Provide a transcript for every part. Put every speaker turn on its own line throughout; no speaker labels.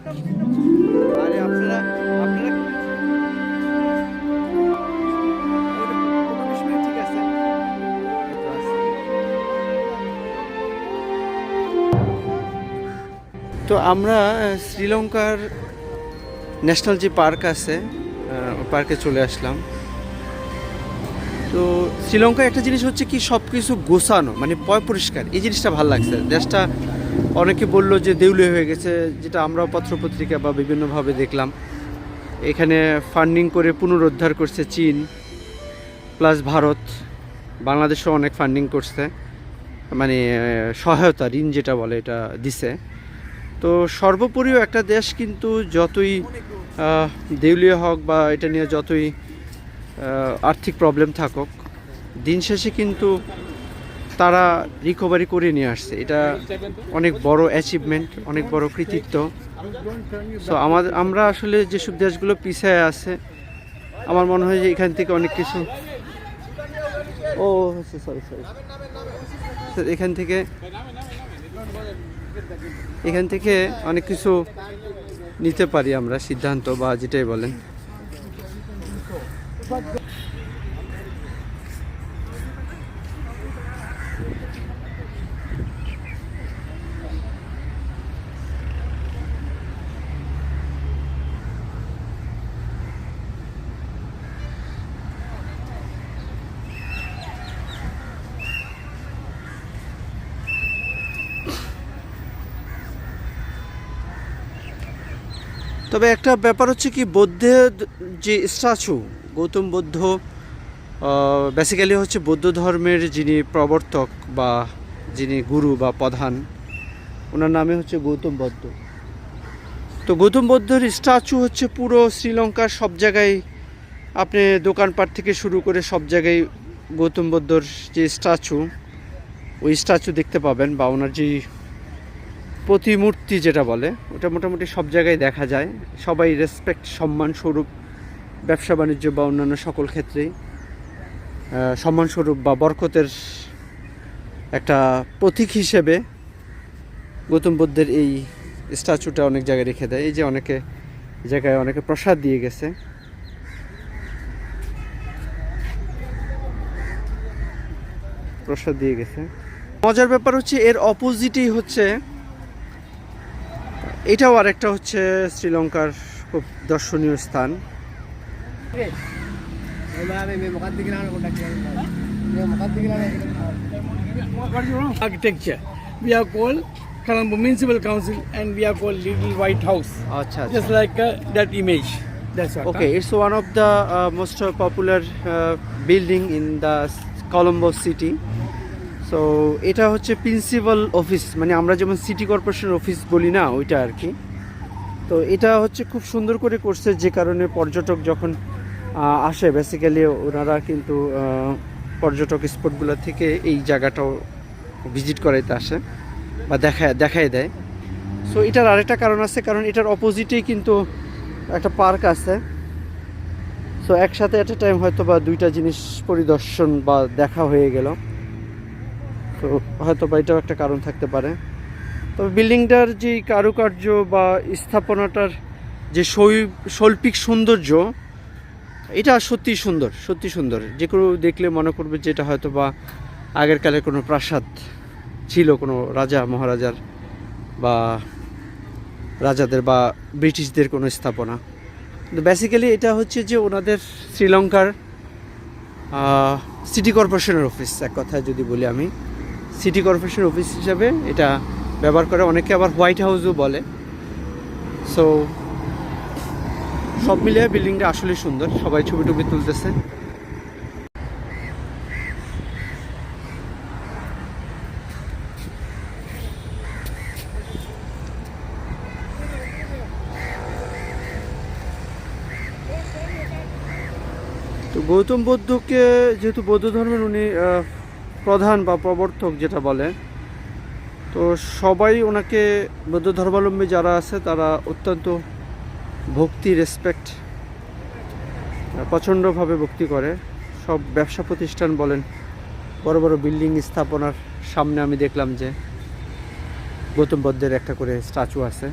তো আমরা শ্রীলঙ্কার ন্যাশনাল যে পার্ক আছে পার্কে চলে আসলাম। তো শ্রীলঙ্কার একটা জিনিস হচ্ছে কি সব কিছু গোছানো মানে পয় পরিষ্কার। এই জিনিসটা ভালো লাগছে। দেশটা অনেকে বলল যে দেউলে হয়ে গেছে, যেটা আমরাও পত্রপত্রিকা বা বিভিন্নভাবে দেখলাম। এখানে ফান্ডিং করে পুনরুদ্ধার করছে চীন প্লাস ভারত, বাংলাদেশও অনেক ফান্ডিং করছে মানে সহায়তা, ঋণ যেটা বলে এটা দিছে। তো সর্বোপরিও একটা দেশ কিন্তু যতই দেউলিয়া হোক বা এটা নিয়ে যতই আর্থিক প্রবলেম থাকুক, দিন শেষে কিন্তু তারা রিকভারি করে নিয়ে আসছে। এটা অনেক বড় অ্যাচিভমেন্ট অনেক বড় কৃতিত্ব। সো আমাদের আমরা আসলে যেসব দেশগুলো পিছিয়ে আছে, আমার মনে হয় যে এখান থেকে অনেক কিছু ও সরি সরি এখান থেকে এখান থেকে অনেক কিছু নিতে পারি আমরা সিদ্ধান্ত বা যেটাই বলেন। তবে একটা ব্যাপার হচ্ছে কি, বৌদ্ধের যে স্ট্যাচু, গৌতম বুদ্ধ বেসিক্যালি হচ্ছে বৌদ্ধ ধর্মের যিনি প্রবর্তক বা যিনি গুরু বা প্রধান, ওনার নামে হচ্ছে গৌতম বৌদ্ধ। তো গৌতম বুদ্ধের স্ট্যাচু হচ্ছে পুরো শ্রীলঙ্কার সব জায়গায়, আপনি দোকানপাট থেকে শুরু করে সব জায়গায় গৌতম বুদ্ধর যে স্ট্যাচু, ওই স্ট্যাচু দেখতে পাবেন বা ওনার যে প্রতিমূর্তি যেটা বলে, ওটা মোটামুটি সব জায়গায় দেখা যায়। সবাই রেসপেক্ট সম্মান স্বরূপ, ব্যবসা বাণিজ্য বা অন্যান্য সকল ক্ষেত্রেই সম্মানস্বরূপ বা বরকতের একটা প্রতীক হিসেবে গৌতম বুদ্ধের এই স্ট্যাচুটা অনেক জায়গায় রেখে দেয়। এই যে অনেকে জায়গায় অনেকে প্রসাদ দিয়ে গেছে। প্রসাদ দিয়ে গেছে। মজার ব্যাপার হচ্ছে এর অপোজিটই হচ্ছে এটাও আরেকটা হচ্ছে শ্রীলঙ্কার খুব দর্শনীয় স্থান।
Colombo municipal council and we are call little white house
আচ্ছা just like that image okay one of the most popular building in the Colombo city so এটা হচ্ছে প্রিন্সিপাল অফিস মানে আমরা যেমন সিটি কর্পোরেশনের অফিস বলি না, ওইটা আর কি তো এটা হচ্ছে খুব সুন্দর করে করছে, যে কারণে পর্যটক যখন আসে বেসিক্যালি ওনারা কিন্তু পর্যটক স্পটগুলো থেকে এই জায়গাটাও ভিজিট করাইতে আসে, বা দেখায় দেখায় দেয়। সো এটার আরেকটা কারণ আছে, কারণ এটার অপোজিটেই কিন্তু একটা পার্ক আছে। সো একসাথে একটা টাইম হয়তো বা দুইটা জিনিস পরিদর্শন বা দেখা হয়ে গেল। তো হয়তো বা এটাও একটা কারণ থাকতে পারে। তবে বিল্ডিংটার যে কারুকার্য বা স্থাপনাটার যে শৈ- শৈল্পিক সৌন্দর্য, এটা সত্যি সুন্দর সত্যি সুন্দর। যে কেউ দেখলে মনে করবে যে এটা হয়তো বা আগের কালে কোনো প্রাসাদ ছিল, কোনো রাজা, মহারাজার বা রাজাদের বা ব্রিটিশদের কোনো স্থাপনা। কিন্তু বেসিক্যালি এটা হচ্ছে যে ওনাদের শ্রীলঙ্কার সিটি কর্পোরেশনের অফিস এক কথায় যদি বলি আমি। সিটি কর্পোরেশন অফিস হিসাবে এটা ব্যবহার করে। অনেকে আবার হোয়াইট হাউসও বলে। সো সব মিলিয়ে বিল্ডিংটা আসলে সুন্দর। সবাই ছবি টবি তুলতেছে। তো গৌতম বুদ্ধকে যেহেতু বৌদ্ধ ধর্মের উনি প্রধান বা প্রবর্তক যেটা বলে, তো সবাই ওনাকে বৌদ্ধ ধর্মাবলম্বী যারা আছে তারা অত্যন্ত ভক্তি রেসপেক্ট প্রচণ্ডভাবে ভক্তি করে। সব ব্যবসা প্রতিষ্ঠান বলেন, বড় বড় বিল্ডিং স্থাপনার সামনে আমি দেখলাম যে গৌতম বদ্ধের একটা করে স্ট্যাচু আছে।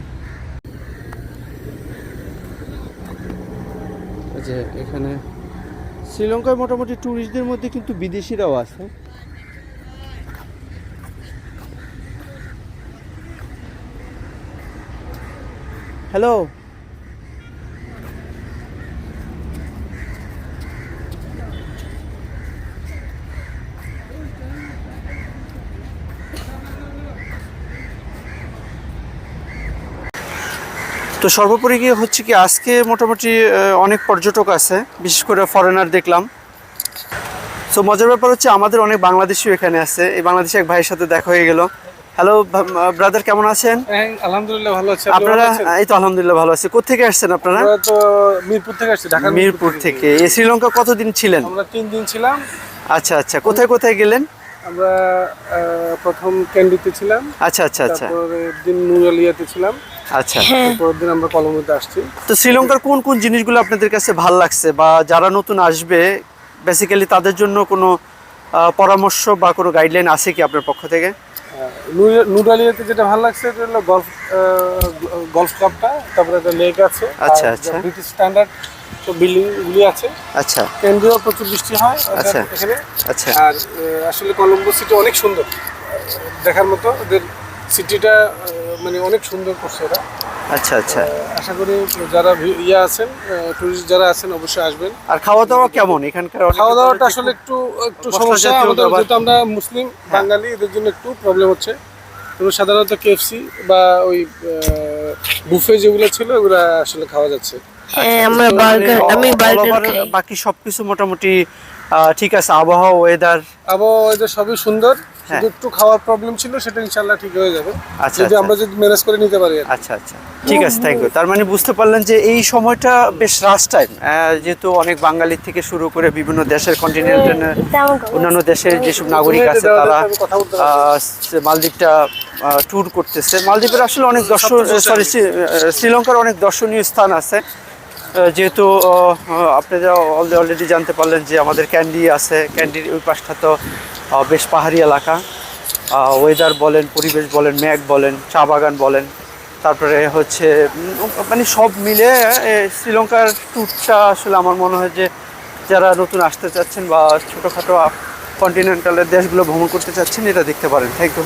যে এখানে শ্রীলঙ্কায় মোটামুটি ট্যুরিস্টদের মধ্যে কিন্তু বিদেশিরাও আছে। হ্যালো। তো সর্বোপরি গিয়ে হচ্ছে কি, আজকে মোটামুটি অনেক পর্যটক আছে, বিশেষ করে ফরেনার দেখলাম। সো মজার ব্যাপার হচ্ছে আমাদের অনেক বাংলাদেশিও এখানে আছে। এই বাংলাদেশি এক ভাইয়ের সাথে দেখা হয়ে গেল। হ্যালো ব্রাদার কেমন আছেন?
হ্যাঁ আলহামদুলিল্লাহ ভালো আছি।
আপনারা এই তো আলহামদুলিল্লাহ ভালো আছি। কোথেকে আসছেন আপনারা?
তো মিরপুর থেকে আসছি ঢাকা
মিরপুর থেকে। এই শ্রীলঙ্কা কতদিন ছিলেন?
আমরা তিন দিন ছিলাম।
আচ্ছা আচ্ছা। কোথায় কোথায় গেলেন?
আমরা প্রথম ক্যান্ডিতে ছিলাম।
আচ্ছা আচ্ছা আচ্ছা।
তারপরের দিন নুরালিয়াতে ছিলাম।
আচ্ছা।
তারপরের দিন আমরা কলম্বোতে আসছি।
তো শ্রীলঙ্কার কোন কোন জিনিসগুলো আপনাদের কাছে ভালো লাগছে? বা যারা নতুন আসবে বেসিক্যালি তাদের জন্য কোনো পরামর্শ বা কোনো গাইডলাইন আছে কি আপনার পক্ষ থেকে?
নুরালিয়াতে যেটা ভালো লাগছে এটা হলো গলফ গলফ ক্লাবটা তারপরে একটা লেক আছে
আচ্ছা, আচ্ছা।
ব্রিটিশ স্ট্যান্ডার্ড তো বিল্ডিং গুলি আছে।
আচ্ছা।
কেন্দ্রীয় প্রচুর বৃষ্টি হয়
আচ্ছা।
এখানে।
আচ্ছা।
আর আসলে কলম্বো সিটি অনেক সুন্দর। দেখার মতো ওদের সিটিটা মানে অনেক সুন্দর করছে ওরা।
আচ্ছা আচ্ছা।
আশা করি যারা ইয়ে আছেন টুরিস্ট যারা আছেন অবশ্যই আসবেন।
আর খাওয়া দাওয়া কেমন? এখানকার
খাওয়া দাওয়াটা আসলে একটু একটু সমস্যা। আমাদের যেহেতু আমরা মুসলিম বাঙালি এদের জন্য একটু প্রবলেম হচ্ছে। এবং সাধারণত কেএফসি বা ওই বুফে যেগুলো ছিল ওগুলো আসলে খাওয়া যাচ্ছে।
হ্যাঁ আমরা
তো
বার্গার
মানে
আমি বার্গার
বাকি সবকিছু মোটামুটি ঠিক আছে। আবহাওয়া ওয়েদার
আবহাওয়া এদের সবই সুন্দর।
হ্যাঁ।
শুধু একটু খাওয়ার প্রবলেম ছিল সেটা ইনশাল্লাহ ঠিক হয়ে যাবে।
আচ্ছা,
যদি
আচ্ছা।
আমরা যদি ম্যানেজ করে নিতে পারি
আচ্ছা আচ্ছা। ঠিক আছে থ্যাংক ইউ তার মানে বুঝতে পারলেন যে এই সময়টা বেশ রাশ টাইম যেহেতু অনেক বাঙালি থেকে শুরু করে বিভিন্ন দেশের কন্টিনেন্টের অন্যান্য দেশের যেসব নাগরিক আছে তারা মালদ্বীপটা ট্যুর করতেছে। মালদ্বীপের আসলে অনেক দর্শন সরি শ্রীলঙ্কার অনেক দর্শনীয় স্থান আছে। যেহেতু আপনারা অলরেডি জানতে পারলেন যে আমাদের ক্যান্ডি আছে। ক্যান্ডির ওই পাশটা তো বেশ পাহাড়ি এলাকা। ওয়েদার বলেন, পরিবেশ বলেন ম্যাগ বলেন, চা বাগান বলেন। তারপরে হচ্ছে মানে সব মিলে শ্রীলঙ্কার ট্যুরটা আসলে আমার মনে হয় যে, যারা নতুন আসতে চাচ্ছেন বা ছোটোখাটো কন্টিনেন্টালের দেশগুলো ভ্রমণ করতে চাচ্ছেন, এটা দেখতে পারেন। Thank you